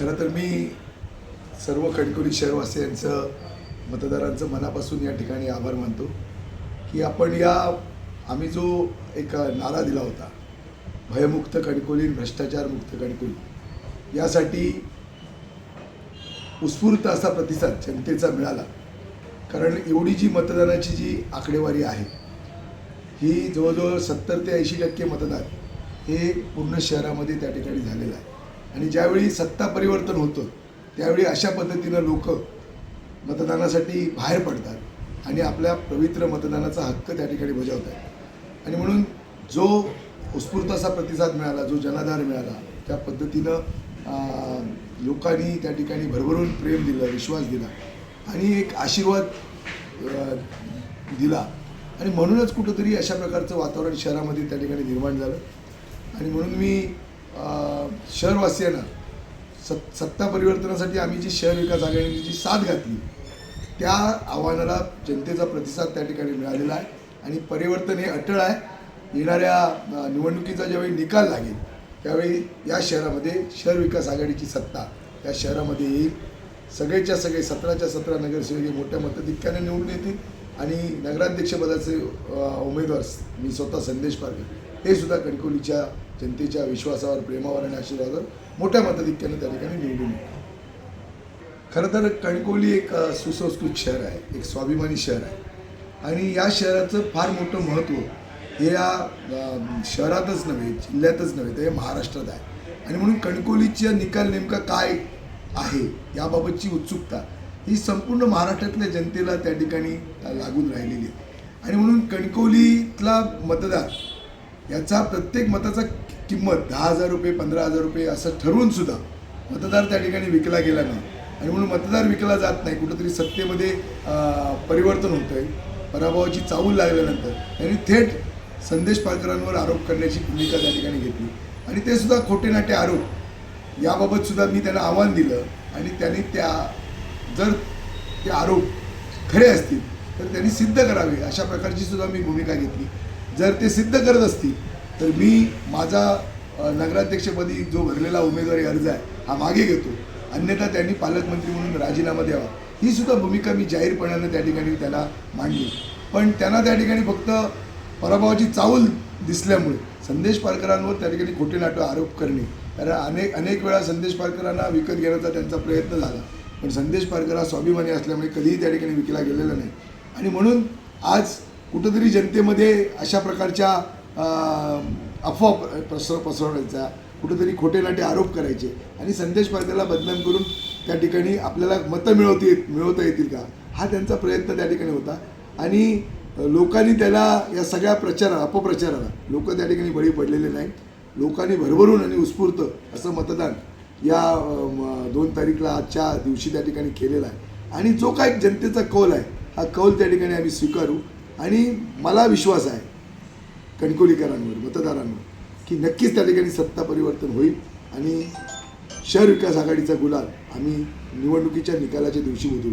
खरं तर मी सर्व कणकुली शहरवासियांचं मतदारांचं मनापासून या ठिकाणी आभार मानतो की आपण या आम्ही जो एक नारा दिला होता भयमुक्त कणकोली भ्रष्टाचारमुक्त कणकोली यासाठी उत्स्फूर्त असा प्रतिसाद जनतेचा मिळाला. कारण एवढी जी मतदानाची जी आकडेवारी आहे ही जवळजवळ सत्तर ते ऐंशी टक्के मतदान हे पूर्ण शहरामध्ये त्या ठिकाणी झालेलं आहे. आणि ज्यावेळी सत्ता परिवर्तन होतं त्यावेळी अशा पद्धतीनं लोक मतदानासाठी बाहेर पडतात आणि आपल्या पवित्र मतदानाचा हक्क त्या ठिकाणी बजावतात. आणि म्हणून जो उत्स्फूर्त असा प्रतिसाद मिळाला जो जनाधार मिळाला त्या पद्धतीनं लोकांनी त्या ठिकाणी भरभरून प्रेम दिलं विश्वास दिला आणि एक आशीर्वाद दिला. आणि म्हणूनच कुठंतरी अशा प्रकारचं वातावरण शहरामध्ये त्या ठिकाणी निर्माण झालं. आणि म्हणून मी शहरवासियांना सत् सत्ता परिवर्तनासाठी आम्ही जी शहर विकास आघाडीची जी साथ घातली त्या आव्हानाला जनतेचा प्रतिसाद त्या ठिकाणी मिळालेला आहे. आणि परिवर्तन हे अटळ आहे. येणाऱ्या निवडणुकीचा ज्यावेळी निकाल लागेल त्यावेळी या शहरामध्ये शहर विकास आघाडीची सत्ता या शहरामध्ये येईल. सगळेच्या सगळे सतराच्या सतरा नगरसेवक हे मोठ्या मताधिक्याने निवडून येतील. आणि नगराध्यक्षपदाचे उमेदवार मी स्वतः संदेश पारकर हे सुद्धा कणकोलीच्या जनतेच्या विश्वासावर प्रेमावर आणि आशीर्वादावर मोठ्या मताधिक्याने त्या ठिकाणी निवडून खरं तर कणकोली एक सुसंस्कृत शहर आहे एक स्वाभिमानी शहर आहे. आणि या शहराचं फार मोठं महत्त्व हे या शहरातच नव्हे जिल्ह्यातच नव्हे तर हे महाराष्ट्रात आहे. आणि म्हणून कणकोलीचा निकाल नेमका काय आहे याबाबतची उत्सुकता ही संपूर्ण महाराष्ट्रातल्या जनतेला त्या ठिकाणी लागून राहिलेली आहे. आणि म्हणून कणकोलीतला मतदार याचा प्रत्येक मताचा किंमत दहा हजार रुपये पंधरा हजार रुपये असं ठरवून सुद्धा मतदार त्या ठिकाणी विकला गेला नाही. आणि म्हणून मतदार विकला जात नाही. कुठंतरी सत्तेमध्ये परिवर्तन होतं आहे पराभवाची चावूल लागल्यानंतर त्यांनी थेट संदेश पारकरांवर आरोप करण्याची भूमिका त्या ठिकाणी घेतली. आणि ते सुद्धा खोटे नाटे आरोप. याबाबत सुद्धा मी त्यांना आव्हान दिलं आणि त्यांनी त्या जर ते आरोप खरे असतील तर त्यांनी सिद्ध करावे अशा प्रकारची सुद्धा मी भूमिका घेतली. जर ते सिद्ध करत असतील तर मी माझा नगराध्यक्षपदी जो भरलेला उमेदवारी अर्ज आहे हा मागे घेतो. अन्यथा त्यांनी पालकमंत्री म्हणून राजीनामा द्यावा. ही सुद्धा भूमिका मी जाहीरपणानं त्या ठिकाणी त्याला मांडली. पण त्यांना त्या ठिकाणी फक्त पराभवाची चावल दिसल्यामुळे संदेश पारकरांवर त्या ठिकाणी खोटे नाटक आरोप करणे. कारण अनेक अनेक वेळा संदेश पारकरांना विकत घेण्याचा त्यांचा प्रयत्न झाला. पण संदेश पारकर हा स्वाभिमानी असल्यामुळे कधीही त्या ठिकाणी विकला गेलेला नाही. आणि म्हणून आज कुठंतरी जनतेमध्ये अशा प्रकारच्या अफवा प्रसर पसरवण्याचा कुठंतरी खोटे नाटे आरोप करायचे आणि संदेश पायद्याला बदनाम करून त्या ठिकाणी आपल्याला मतं मिळवती मिळवता येतील का? हा त्यांचा प्रयत्न त्या ठिकाणी होता. आणि लोकांनी त्याला या सगळ्या प्रचारा अपप्रचाराला लोक त्या ठिकाणी बळी पडलेले नाहीत. लोकांनी भरभरून आणि उत्स्फूर्त असं मतदान या दोन तारीखला आजच्या दिवशी त्या ठिकाणी केलेला आहे. आणि जो काही जनतेचा कौल आहे हा कौल त्या ठिकाणी आम्ही स्वीकारू. आणि मला विश्वास आहे कणकोलीकरांवर मतदारांवर की नक्कीच त्या ठिकाणी सत्ता परिवर्तन होईल आणि शहर विकास आघाडीचा गुलाल आम्ही निवडणुकीच्या निकालाच्या दिवशी उधळू.